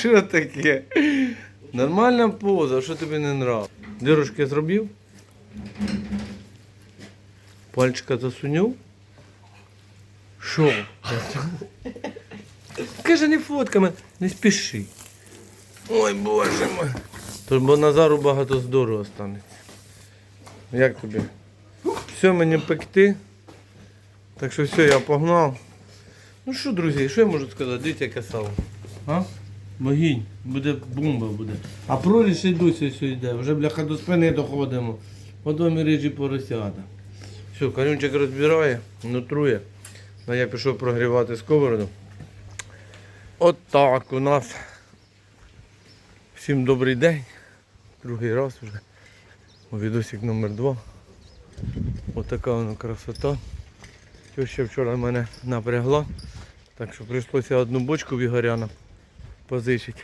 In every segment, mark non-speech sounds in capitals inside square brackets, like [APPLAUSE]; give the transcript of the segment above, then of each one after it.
Що таке? Нормальна поза, що тобі не нравиться? Дирочки зробив? Пальчика засунув? Що? Каже, не фотками, не спіши. Ой, боже мой. Тож бо Назару багато здорово станеться. Як тобі? Все мені пекти. Так що все, я погнав. Ну що, друзі, що я можу сказати? Дивіться, яке сало. А? Богінь, буде бомба буде. А проріж ще й досі все йде. Вже бляха до спини доходимо. Потім ріжі поросята. Все, Карюнчик розбирає, нутрує. Ну, я пішов прогрівати сковороду. От так у нас. Всім добрий день. Другий раз вже. Відосик номер два. Отака воно красота. Теща вчора мене напрягла. Так що прийшлося одну бочку в Позичити.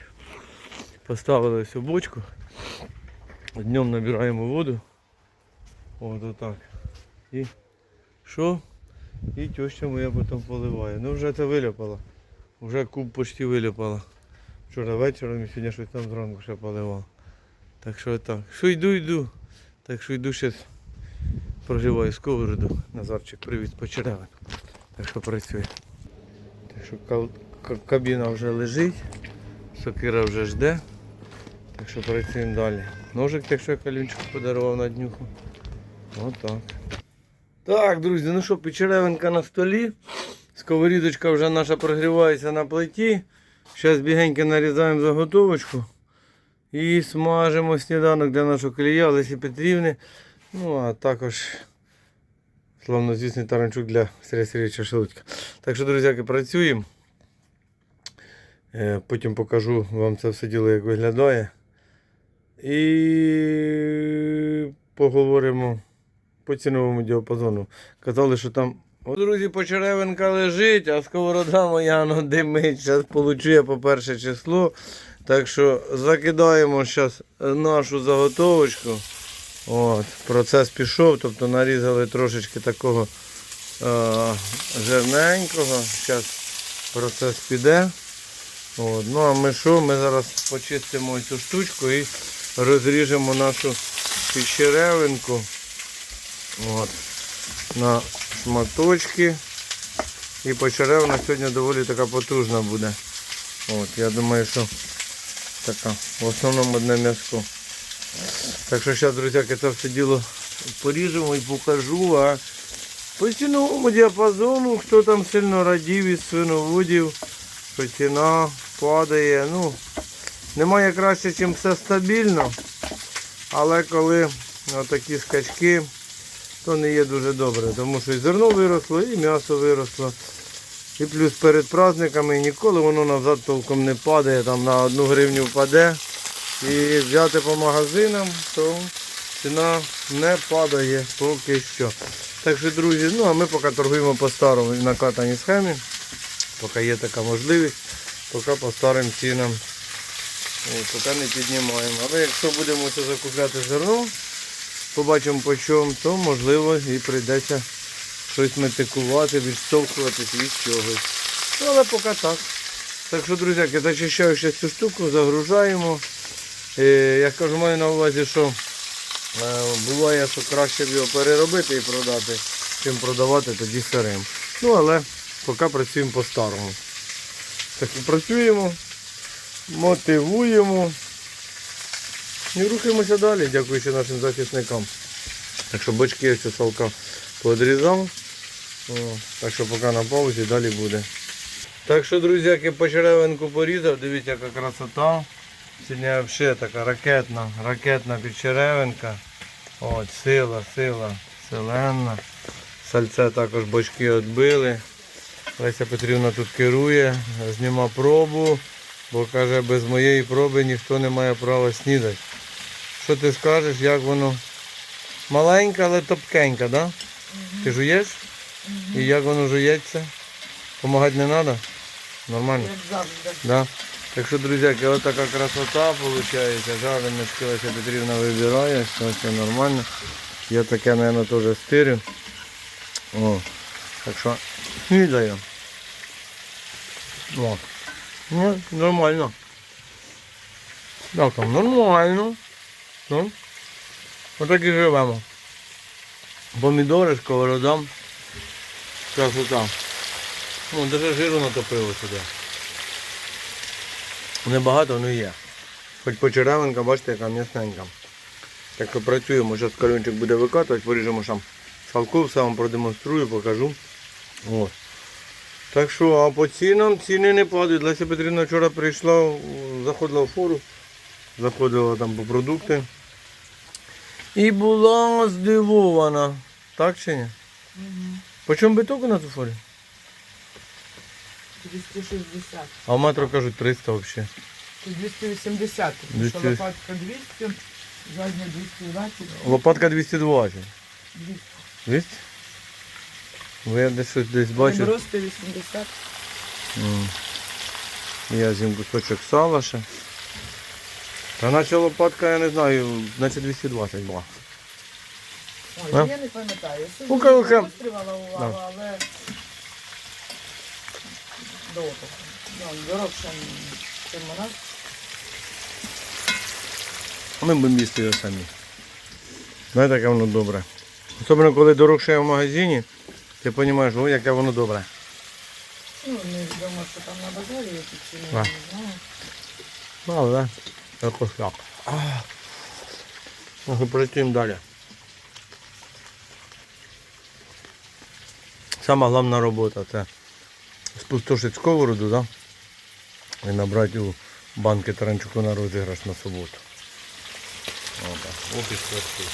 Поставили всю бочку. Днем набираємо воду. От отак. І що? І теща моя потім поливає. Ну вже це виляпала. Вже куб почти виляпала. Вчора вечором і сьогодні щось там зранку ще поливав. Так що так. Що йду, йду. Так що йду зараз проживаю сковороду. Назарчик, привіт по черевину. Так що працює. Так що кабіна вже лежить, сокира вже жде. Так що працюємо далі. Ножик, так що я калюнчику подарував на днюху. Отак. Так, друзі, ну що, печеревинка на столі. Сковорідочка вже наша прогрівається на плиті. Зараз бігенько нарізаємо заготовочку. І смажимо сніданок для нашого колія Лесі Петрівни. Ну, а також славнозвісний таранчук для Сергія Сергійовича Шелудька. Так що, друзяки, працюємо. Е, Потім покажу вам це все діло, як виглядає. І поговоримо по ціновому діапазону. Казали, що там. О, друзі, почеревинка лежить, а сковорода моя ну, димить. Зараз получує по перше число. Так що закидаємо зараз нашу заготовочку. От, процес пішов, тобто нарізали трошечки такого е, жирненького. Зараз процес піде. От, ну а ми що? Ми зараз почистимо цю штучку і розріжемо нашу піщеревинку. От, на шматочки. І почеревина сьогодні доволі така потужна буде. От, я думаю, що така в основному одне м'яско. Так що зараз, друзяки, це все діло поріжемо і покажу. А по ціновому діапазону, хто там сильно радів із свиноводів, що ціна падає. Ну, немає краще, чим все стабільно. Але коли такі скачки, то не є дуже добре. Тому що і зерно виросло, і м'ясо виросло. І плюс перед праздниками ніколи воно назад толком не падає, там на одну гривню впаде. І взяти по магазинам, то ціна не падає поки що. Так що, друзі, ну а ми поки торгуємо по старому накатаній схемі. Поки є така можливість, поки по старим цінам от, поки не піднімаємо. Але якщо будемо це закупляти зерно, побачимо по чому, то можливо і прийдеться щось метикувати, відштовхуватись від чогось. Ну, але поки так. Так що, друзяки, зачищаю ще цю штуку, загружаємо. Е, я кажу, маю на увазі, що е, буває, що краще б його переробити і продати, чим продавати тоді сирим. Ну, але поки працюємо по-старому. Працюємо, мотивуємо і рухаємося далі, дякуючи нашим захисникам. Так що бочки я все салка подрізав. О, так що поки на паузі, далі буде. Так що, друзяки, почеревинку порізав, дивіться, яка красота. Сьогодні взагалі така ракетна, ракетна підчеревинка. От, сила, сила, селенна. Сальце також бочки відбили. Леся Петрівна тут керує, зніма пробу, бо каже, без моєї проби ніхто не має права снідати. Що ти скажеш, як воно? Маленька, але топкенька, да? Ти жуєш? І як воно жується? Помагати не треба? Нормально? Да. Так що, друзяки, ось така красота виходить. Жареночки Леся Петрівна вибирає, все, все нормально. Я таке, мабуть, теж стирю. О, так що снідаю. О. Ну, нормально. Так, там нормально. Ну, отак і живемо. Помідори, сковорода. Красота. Ну, даже жиру натопило сюди. Небагато, але є. Хоч почеревинка, бачите, яка м'ясненька. Так що працюємо, зараз калюнчик буде викатувати, поріжемо сам салку, все вам продемонструю, покажу. От. Так що, а по цінам ціни не падають. Леся Петрівна вчора прийшла, заходила в фору, заходила там по продукти. І була здивована. Так чи ні? По чому биток у нас у форі? 260. А в метро кажуть 300 взагалі. 280. Тому 200. що лопатка 200, задня 220. Лопатка 220. 200. 200? Бо я десь щось десь бачу. Просто 80. М. Я з'їм кусочок сала ще. Та наче лопатка, я не знаю, наче 220 була. Ой, А? я не пам'ятаю. Я Ну, кажу, сьогодні пострівала увагу, але довго. Ну, дорогше, ніж у. Ми будемо їсти його самі. Знаєте, яке воно добре. Особливо, коли дорогше в магазині, ти розумієш, о, яке воно добре. Ну, не відомо, що там на базарі я не знаю. Ну, але якось так. А. Ну, працюємо далі. Сама головна робота це спустошити сковороду, да? і набрати у банки таранчуку на розіграш на суботу. Отак. Ох і скоростей.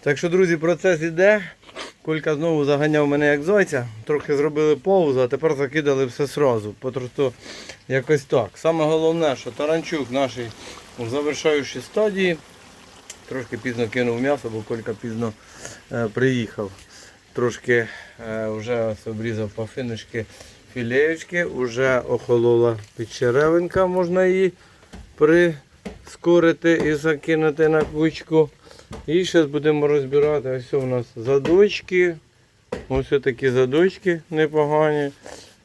Так що, друзі, процес іде. Колька знову заганяв мене як зайця. Трохи зробили паузу, а тепер закидали все сразу. Просто якось так. Саме головне, що таранчук наш у завершаючій стадії. Трошки пізно кинув м'ясо, бо Колька пізно е, приїхав. Трошки е, вже обрізав пафиночки філеєчки, вже охолола підчеревинка, можна її прискорити і закинути на кучку. І зараз будемо розбирати. Ось у нас задочки. Ось такі задочки непогані.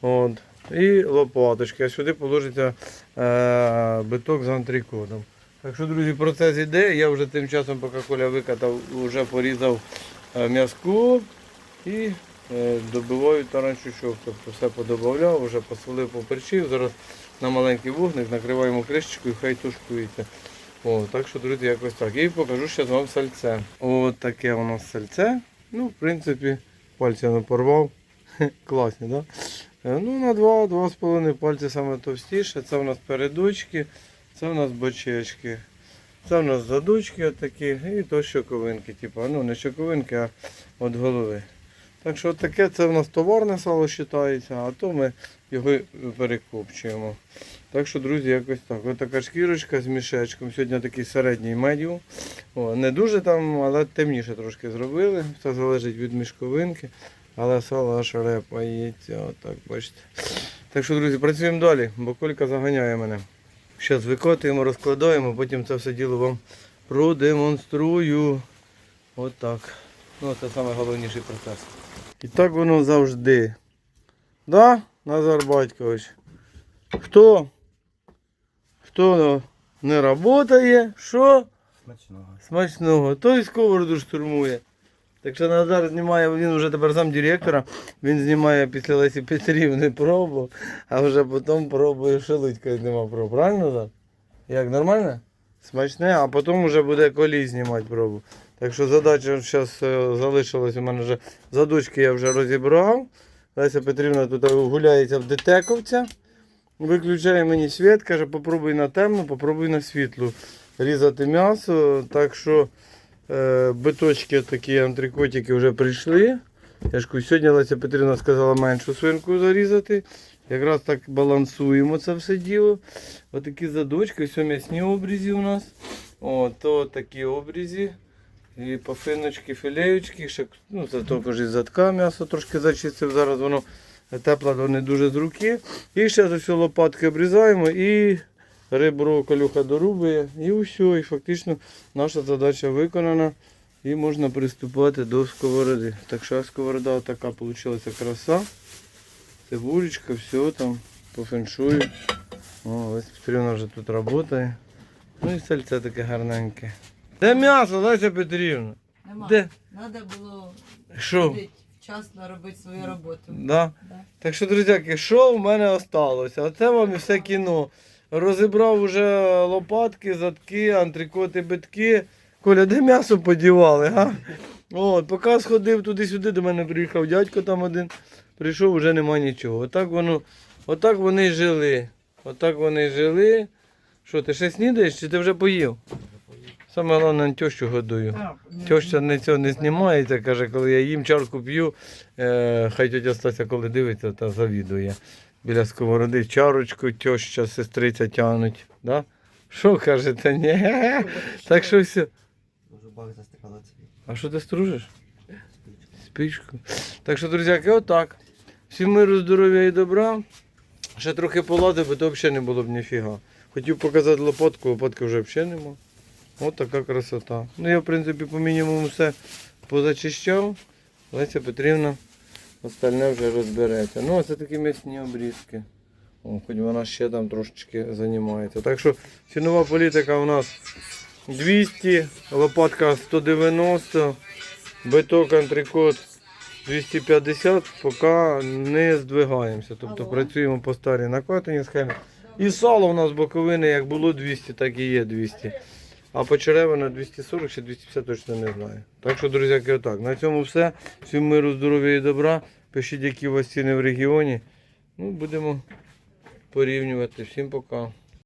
От. І лопаточки. А сюди положиться е, биток з антрикотом. Так що, друзі, процес іде. Я вже тим часом, поки Коля викатав, вже порізав е, м'язку і е, добиваю таранчучок. Тобто все подобавляв, вже посолив, поперчив. Зараз на маленький вогник накриваємо кришечкою, хай тушкується. О, так що, друзі, якось так. І покажу зараз вам сальце. Ось таке у нас сальце. Ну, в принципі, пальці я не порвав. [LAUGHS] Класні, так? Е, Ну, на 2-2,5 пальці саме товстіше. Це у нас передочки, це у нас бочечки. Це у нас задочки отакі і то щоковинки. Типу, ну не щоковинки, а від голови. Так що таке це у нас товарне сало вважається, а то ми його перекопчуємо. Так що, друзі, якось так. Ось така шкірочка з мішечком. Сьогодні такий середній медіум. О, не дуже там, але темніше трошки зробили. Все залежить від мішковинки. Але сало аж репається. Отак, бачите. Так що, друзі, працюємо далі, бо колька заганяє мене. Зараз викотуємо, розкладаємо, потім це все діло вам продемонструю. Отак. Ну, це найголовніший процес. І так воно завжди. Да, Назар Батькович? Хто? Хто не працює, що? Смачного. Смачного. Той сковороду штурмує. Так що Назар знімає, він вже тепер сам директора, він знімає після Лесі Петрівни пробу, а вже потім пробує шелудька нема пробу. Правильно Назар? Як, нормально? Смачне, а потім вже буде колій знімати пробу. Так що задача зараз залишилась у мене вже задочки я вже розібрав. Леся Петрівна тут гуляється в детековця. Виключає мені світ, каже, попробуй на темну, попробуй на світлу різати м'ясо. Так що е, биточки такі антрикотики вже прийшли. Я ж кажу, сьогодні Леся Петрівна сказала меншу свинку зарізати. Якраз так балансуємо це все діло. Отакі задочки, ось м'ясні обрізі у нас. О, то такі обрізі. І пафиночки, філеєчки, ще, ну це також із задка м'ясо трошки зачистив, зараз воно тепле, то не дуже з руки. І ще ось лопатки обрізаємо і ребро колюха дорубує. І все, і фактично наша задача виконана. І можна приступати до сковороди. Так що сковорода така вийшла краса. Цибулечка, все там по феншую. О, ось Петрівна вже тут працює. Ну і сальце таке гарненьке. Де м'ясо, Леся Петрівна? Нема. Де? Надо було Що? ходити вчасно робити свою роботу. Да? Да. Так що, друзяки, що в мене осталося? Оце вам і все кіно. Розібрав уже лопатки, задки, антрикоти, битки. Коля, де м'ясо подівали, га? От, поки сходив туди-сюди, до мене приїхав дядько там один, прийшов, вже нема нічого. Отак воно, отак вони й жили. Отак вони й жили. Що, ти ще снідаєш чи ти вже поїв? Саме головне, тещу годую. Теща не цього не знімається, каже, коли я їм чарку п'ю, е, хай тетя Стася, коли дивиться, та завідує. Біля сковороди чарочку, теща, сестриця тягнуть. Да? Що кажете? Ні. Так що все. А що ти стружиш? Спічку. Так що, друзяки, отак. Всім миру, здоров'я і добра. Ще трохи поладив, бо то взагалі не було б ніфіга. Хотів показати лопатку, лопатки вже взагалі нема. От така красота. Ну я, в принципі, по мінімуму все позачищав. Леся Петрівна остальне вже розбереться. Ну, це такі м'ясні обрізки. О, хоч вона ще там трошечки займається. Так що цінова політика у нас 200, лопатка 190, биток антрикот 250, поки не здвигаємося. Тобто Алло. працюємо по старій накатаній схемі. І сало у нас боковини як було 200, так і є 200. А по черевина 240 чи 250 точно не знаю. Так що, друзяки, отак. На цьому все. Всім миру, здоров'я і добра. Пишіть, які у вас ціни в регіоні. Ну, будемо порівнювати. Всім пока.